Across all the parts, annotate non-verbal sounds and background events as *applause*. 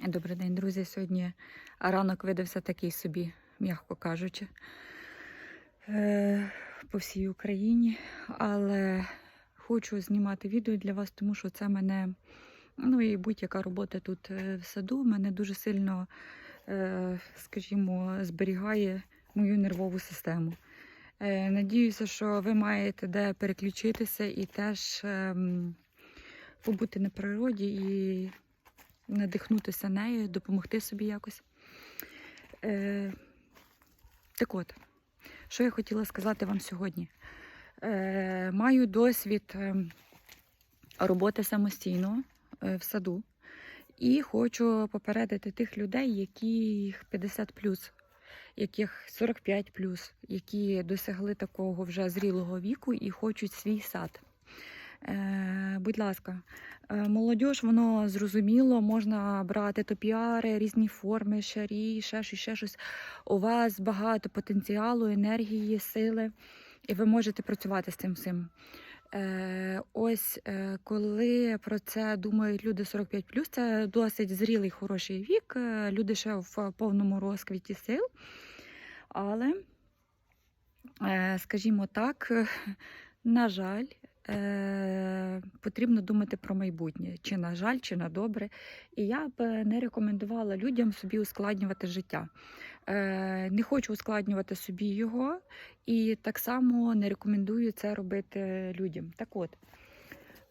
Добрий день, друзі. Сьогодні ранок видався такий собі, м'яко кажучи, е, по всій Україні. Але хочу знімати відео для вас, тому що це мене, ну і будь-яка робота тут е, в саду, мене дуже сильно, е, скажімо, зберігає мою нервову систему. Надіюся, що ви маєте де переключитися і теж ем, побути на природі і надихнутися нею, допомогти собі якось. Е, так от, що я хотіла сказати вам сьогодні? Е, маю досвід е, роботи самостійно е, в саду. І хочу попередити тих людей, яких 50 яких 45 які досягли такого вже зрілого віку і хочуть свій сад. Е, будь ласка, е, молодь, воно зрозуміло, можна брати топіари, різні форми, шарі, ще щось, ще щось. У вас багато потенціалу, енергії, сили, і ви можете працювати з цим всім. Е, ось коли про це думають люди 45 це досить зрілий хороший вік. Люди ще в повному розквіті сил. Але, скажімо так, *laughs* на жаль, е, потрібно думати про майбутнє, чи на жаль, чи на добре. І я б не рекомендувала людям собі ускладнювати життя. Е, не хочу ускладнювати собі його, і так само не рекомендую це робити людям. Так от.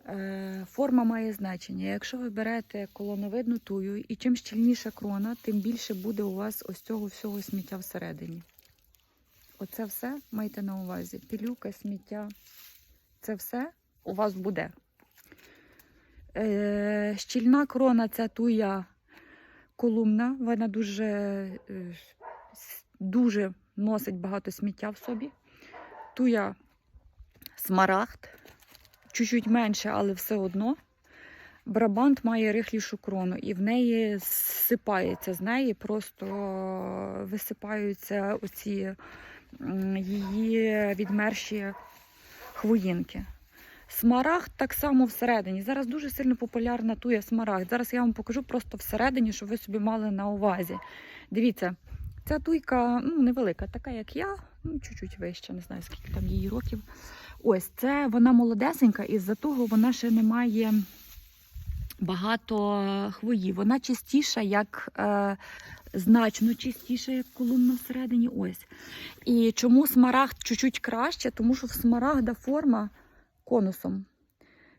е, Форма має значення. Якщо ви берете колоновидну тую, і чим щільніша крона, тим більше буде у вас ось цього всього сміття всередині. Оце все майте на увазі. Пілюка, сміття. Це все у вас буде. Е, щільна крона це туя колумна. Вона дуже, е, дуже носить багато сміття в собі. Туя смарагд, чуть-чуть менше, але все одно. Брабант має рихлішу крону, і в неї зсипається з неї, просто висипаються оці її відмерші хвоїнки. Смарагд так само всередині. Зараз дуже сильно популярна туя смарагд. Зараз я вам покажу просто всередині, щоб ви собі мали на увазі. Дивіться, ця туйка ну, невелика, така як я, ну, чуть-чуть вища, не знаю, скільки там її років. Ось це вона молодесенька, і з-за того вона ще не має багато хвої. Вона чистіша, як е, значно чистіша, як колумна всередині. Ось. І чому смарагд чуть-чуть краще? Тому що в смарагда форма конусом.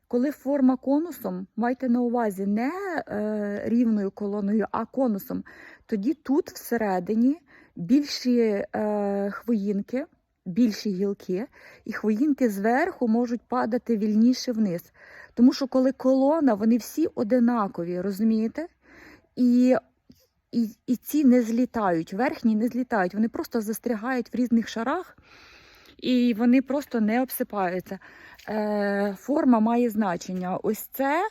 Коли форма конусом, майте на увазі не е, рівною колоною, а конусом, тоді тут всередині більші е, хвоїнки, більші гілки, і хвоїнки зверху можуть падати вільніше вниз. Тому що коли колона, вони всі одинакові, розумієте? І, і, і ці не злітають, верхні не злітають, вони просто застрягають в різних шарах і вони просто не обсипаються. Е, форма має значення. Ось це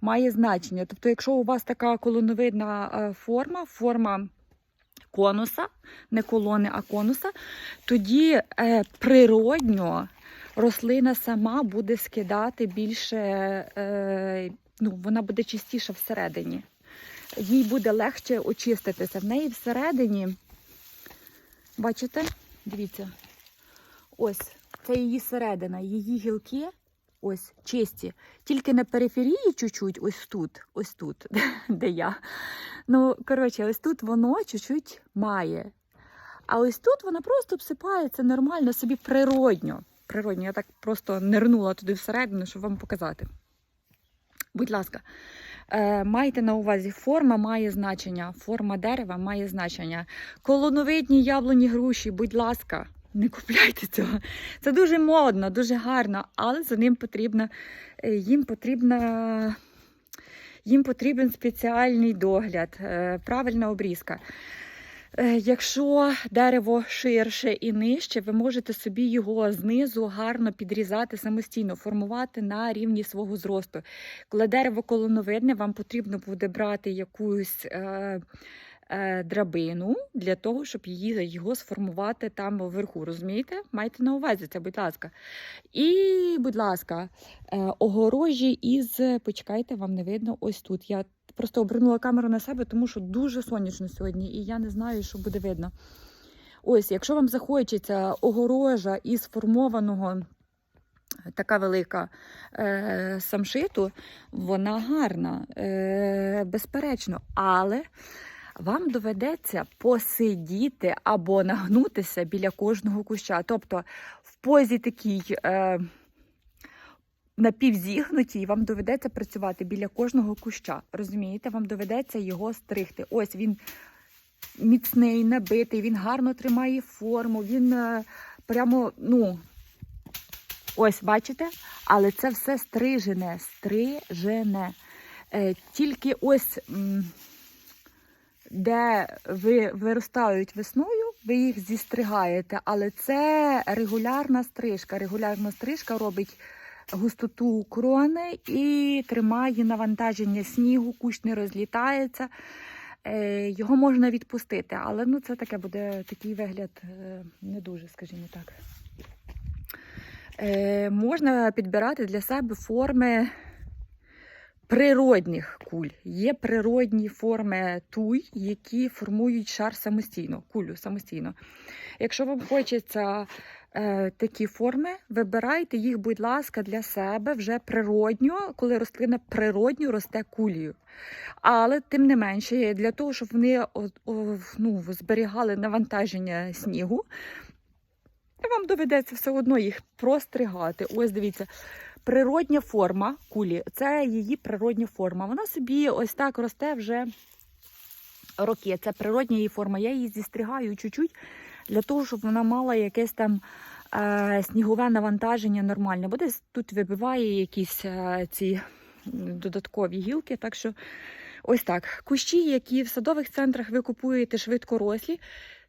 має значення. Тобто, якщо у вас така колоновидна е, форма, форма конуса, не колони, а конуса, тоді е, природньо рослина сама буде скидати більше, е, ну, вона буде чистіша всередині. Їй буде легше очиститися. В неї всередині, бачите, дивіться, ось це її середина, її гілки. Ось чисті, тільки на периферії чуть-чуть, ось тут, ось тут, *laughs* де я. Ну, коротше, ось тут воно чуть-чуть має. А ось тут вона просто обсипається нормально собі природньо. Природньо, я так просто нирнула туди всередину, щоб вам показати. Будь ласка, майте на увазі, форма має значення, форма дерева має значення. Колоновидні яблуні груші, будь ласка, не купляйте цього. Це дуже модно, дуже гарно, але за ним потрібно, е, їм потрібна. Їм потрібен спеціальний догляд, е, правильна обрізка. Е, Якщо дерево ширше і нижче, ви можете собі його знизу гарно підрізати самостійно, формувати на рівні свого зросту. Коли дерево колоновидне, вам потрібно буде брати якусь е, е, драбину для того, щоб її, його сформувати там вверху. Розумієте? Майте на увазі це, будь ласка. І, будь ласка, е, огорожі із, почекайте, вам не видно, ось тут. Я просто обернула камеру на себе, тому що дуже сонячно сьогодні, і я не знаю, що буде видно. Ось, якщо вам захочеться огорожа із формованого така велика е, самшиту, вона гарна, е, безперечно, але вам доведеться посидіти або нагнутися біля кожного куща. Тобто в позі такій е, напівзігнутій вам доведеться працювати біля кожного куща. Розумієте, вам доведеться його стригти. Ось він міцний, набитий, він гарно тримає форму, він е, прямо, ну, ось бачите, але це все стрижене, стрижене. Е, тільки ось. де ви виростають весною, ви їх зістригаєте, але це регулярна стрижка. Регулярна стрижка робить густоту крони і тримає навантаження снігу, кущ не розлітається. Е, Його можна відпустити, але ну, це таке буде такий вигляд е, не дуже, скажімо так. Е, Можна підбирати для себе форми природних куль. Є природні форми туй, які формують шар самостійно, кулю самостійно. Якщо вам хочеться такі форми, вибирайте їх, будь ласка, для себе вже природньо, коли рослина природньо росте кулею. Але тим не менше, для того, щоб вони ну, зберігали навантаження снігу, вам доведеться все одно їх простригати. Ось дивіться, природня форма кулі це її природня форма. Вона собі ось так росте вже роки. Це природня її форма. Я її зістригаю чуть-чуть для того, щоб вона мала якесь там е, снігове навантаження нормальне. Бо тут вибиває якісь е, ці додаткові гілки. Так що ось так. Кущі, які в садових центрах ви купуєте швидкорослі,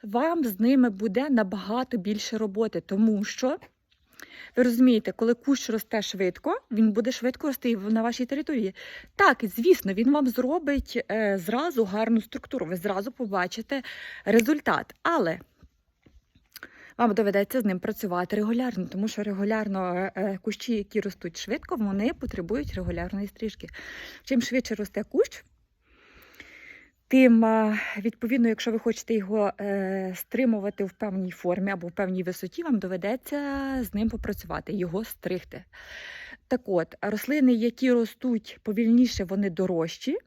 вам з ними буде набагато більше роботи, тому що. Ви розумієте, коли кущ росте швидко, він буде швидко рости на вашій території. Так, звісно, він вам зробить е, зразу гарну структуру, ви зразу побачите результат. Але вам доведеться з ним працювати регулярно, тому що регулярно е, кущі, які ростуть швидко, вони потребують регулярної стрижки. Чим швидше росте кущ, тим, е, відповідно, якщо ви хочете його е, стримувати в певній формі або в певній висоті, вам доведеться з ним попрацювати, його стригти. Так от, рослини, які ростуть повільніше, вони дорожчі,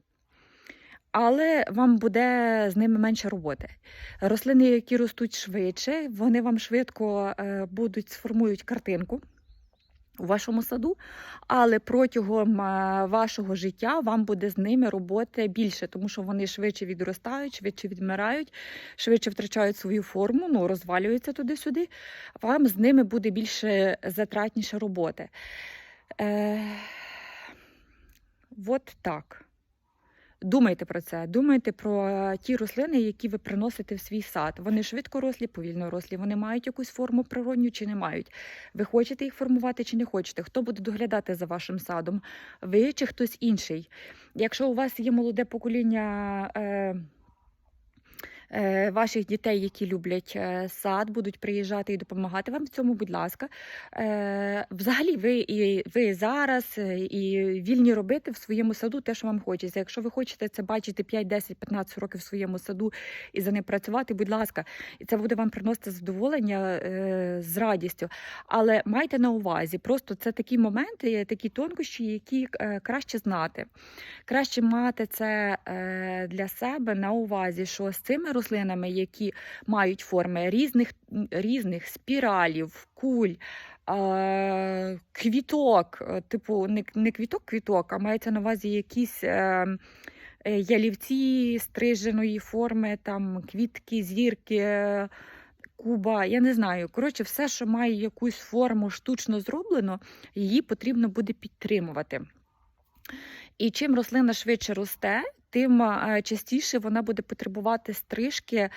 але вам буде з ними менше роботи. Рослини, які ростуть швидше, вони вам швидко е, будуть сформують картинку у вашому саду, але протягом е, вашого життя вам буде з ними роботи більше, тому що вони швидше відростають, швидше відмирають, швидше втрачають свою форму, ну розвалюються туди-сюди. Вам з ними буде більше затратніше роботи. Е, от так. Думайте про це, думайте про ті рослини, які ви приносите в свій сад. Вони швидко рослі, повільно рослі. Вони мають якусь форму природню чи не мають. Ви хочете їх формувати чи не хочете? Хто буде доглядати за вашим садом? Ви чи хтось інший? Якщо у вас є молоде покоління. Е, е, Ваших дітей, які люблять е, сад, будуть приїжджати і допомагати вам в цьому, будь ласка. Е, Взагалі, ви і ви зараз е, і вільні робити в своєму саду те, що вам хочеться. Якщо ви хочете це бачити 5, 10, 15 років в своєму саду і за ним працювати, будь ласка, і це буде вам приносити задоволення е, з радістю. Але майте на увазі, просто це такі моменти, такі тонкощі, які е, краще знати. Краще мати це е, для себе на увазі, що з цими рослинами, які мають форми різних, різних спіралів, куль. Квіток, е, типу, не, квіток-квіток, а мається на увазі якісь е, е, ялівці стриженої форми, там квітки, зірки, куба. Я не знаю. Коротше, все, що має якусь форму штучно зроблено, її потрібно буде підтримувати. І чим рослина швидше росте, тим частіше вона буде потребувати стрижки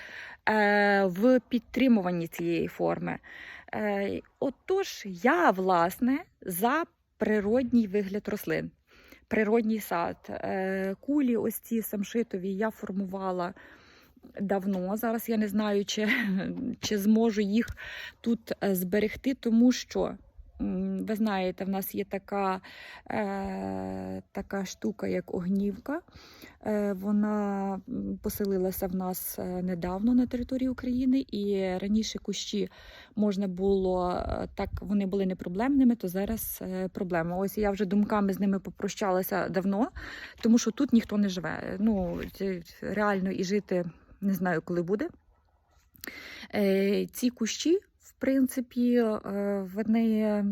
е, в підтримуванні цієї форми. Е, Отож, я, власне, за природній вигляд рослин. Природній сад. Е, Кулі, ось ці самшитові, я формувала давно. Зараз я не знаю, чи, *laughs* чи зможу їх тут зберегти, тому що ви знаєте, в нас є така, е, така штука, як огнівка. Е, вона поселилася в нас е, недавно на території України, і раніше кущі можна було е, так, вони були не проблемними, то зараз е, проблема. Ось я вже думками з ними попрощалася давно, тому що тут ніхто не живе. Ну, реально і жити не знаю, коли буде. Ці кущі, в принципі, вони.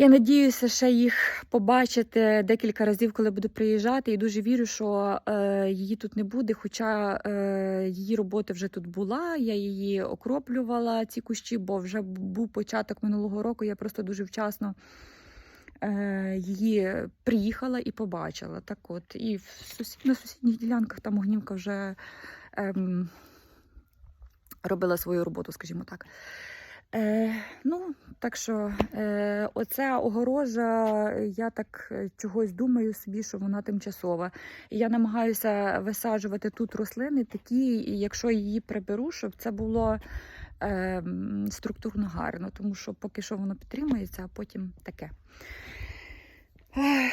Я надіюся ще їх побачити декілька разів, коли буду приїжджати, і дуже вірю, що е, її тут не буде. Хоча е, її робота вже тут була, я її окроплювала, ці кущі, бо вже був початок минулого року. Я просто дуже вчасно е, її приїхала і побачила. Так от, і в сусід, на сусідніх ділянках там огнівка вже ем, робила свою роботу, скажімо так. Е, ну, так що е, оця огорожа, я так е, чогось думаю собі, що вона тимчасова. Я намагаюся висаджувати тут рослини такі, і якщо її приберу, щоб це було е, структурно гарно, тому що поки що воно підтримується, а потім таке. Ех,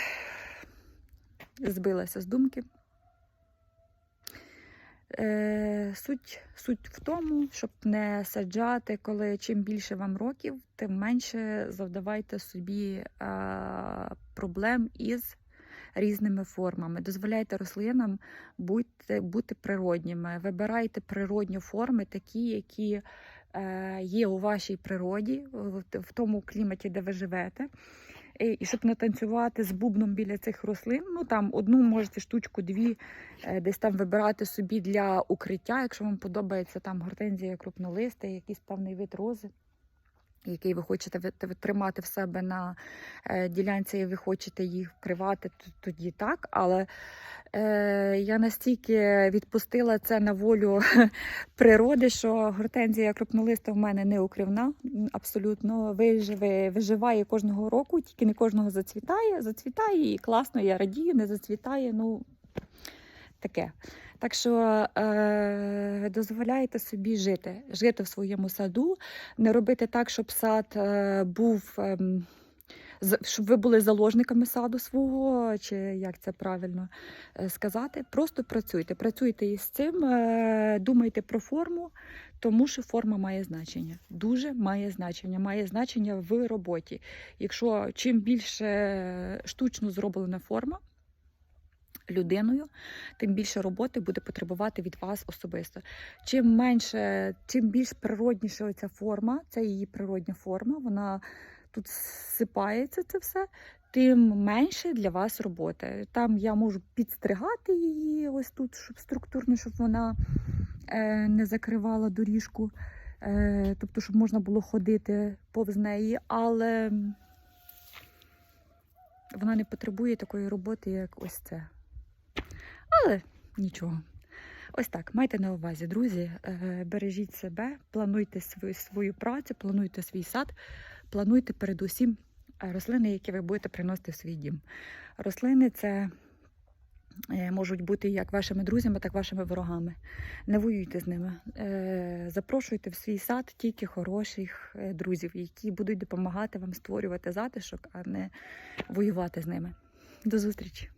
Збилася з думки. Е, суть, суть в тому, щоб не саджати, коли чим більше вам років, тим менше завдавайте собі е, проблем із різними формами. Дозволяйте рослинам бути, бути природніми. Вибирайте природні форми, такі, які е, є у вашій природі, в, в тому кліматі, де ви живете. І і щоб не танцювати з бубном біля цих рослин, ну там одну можете штучку, дві е, десь там вибирати собі для укриття, якщо вам подобається там гортензія крупнолиста, якийсь певний вид рози, який ви хочете тримати в себе на е, ділянці, і ви хочете їх вкривати, тоді так. Але е, я настільки відпустила це на волю *laughs* природи, що гортензія крупнолиста в мене не укривна, абсолютно виживе, виживає кожного року, тільки не кожного зацвітає. Зацвітає і класно, я радію, не зацвітає. Ну таке. Так що е, дозволяйте собі жити, жити в своєму саду, не робити так, щоб сад е, був. з- щоб ви були заложниками саду свого, чи як це правильно е, сказати. Просто працюйте. Працюйте із цим, е, думайте про форму, тому що форма має значення. Дуже має значення. Має значення в роботі. Якщо чим більше штучно зроблена форма, людиною, тим більше роботи буде потребувати від вас особисто. Чим менше, чим більш природніша оця форма, це її природня форма, вона тут сипається це все, тим менше для вас роботи. Там я можу підстригати її ось тут, щоб структурно, щоб вона е, не закривала доріжку, е, тобто, щоб можна було ходити повз неї, але вона не потребує такої роботи, як ось це. Але нічого. Ось так, майте на увазі, друзі, е, бережіть себе, плануйте свою, свою працю, плануйте свій сад, плануйте передусім е, рослини, які ви будете приносити в свій дім. Рослини це е, можуть бути як вашими друзями, так і вашими ворогами. Не воюйте з ними. Запрошуйте в свій сад тільки хороших друзів, які будуть допомагати вам створювати затишок, а не воювати з ними. До зустрічі!